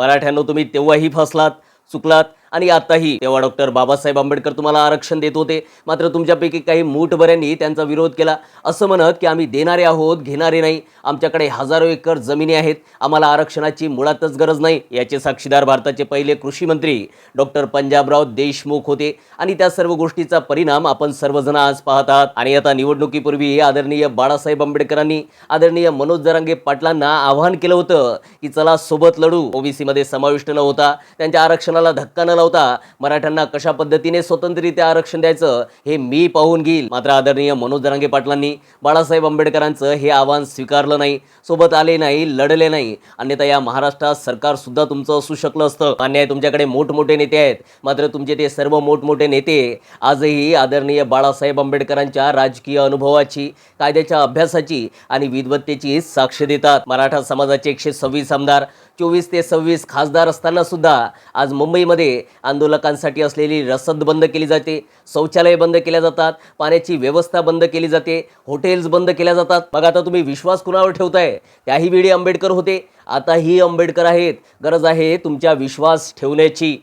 मराठ्यांनो तुम्ही तेव्हाही फसलात चुकलात. आणि आताही तेव्हा डॉक्टर बाबासाहेब आंबेडकर तुम्हाला आरक्षण देत होते. मात्र तुमच्यापैकी काही मूठभऱ्यांनी त्यांचा विरोध केला. असं म्हणत की आम्ही देणारे आहोत घेणारे नाही. आमच्याकडे हजारो एकर जमिनी आहेत. आम्हाला आरक्षणाची मुळातच गरज नाही. याचे साक्षीदार भारताचे पहिले कृषी मंत्री डॉक्टर पंजाबराव देशमुख होते. आणि त्या सर्व गोष्टीचा परिणाम आपण सर्वजण आज पाहत आहात. आणि आता निवडणुकीपूर्वी आदरणीय बाळासाहेब आंबेडकरांनी आदरणीय मनोज जरांगे पाटलांना आवाहन केलं होतं की चला सोबत लढू. ओबीसीमध्ये समाविष्ट न होता त्यांच्या आरक्षणाला धक्का न होता मराठ्यांना कशा पद्धतीने स्वतंत्ररित्या आरक्षण द्यायचं हे मी पाहून घेईल. मात्र आदरणीय मनोज दरांगे पाटलांनी बाळासाहेब आंबेडकरांचं हे आव्हान स्वीकारलं नाही. सोबत आले नाही लढले नाही. अन्यथा या महाराष्ट्रात सरकार सुद्धा तुमचं असू शकलं असतं. मान्य आहे तुमच्याकडे मोठमोठे नेते आहेत. मात्र तुमचे ते सर्व मोठमोठे नेते आजही आदरणीय बाळासाहेब आंबेडकरांच्या राजकीय अनुभवाची कायद्याच्या अभ्यासाची आणि विद्वत्तेची साक्ष देतात. मराठा समाजाचे एकशे सव्वीस आमदार चोवीस ते सव्वीस खासदार असताना सुद्धा आज मुंबईमध्ये आंदोलकांसाठी असलेली रसद बंद केली जाते शौचालय बंद केल्या जातात पाण्याची व्यवस्था बंद केली जाते हॉटेल्स बंद केल्या जातात. मग आता तुम्ही विश्वास कुणावर ठेवताय? त्याही वेळी आंबेडकर होते. आता ही आंबेडकर आहेत. गरज आहे तुमच्या विश्वास ठेवण्याची.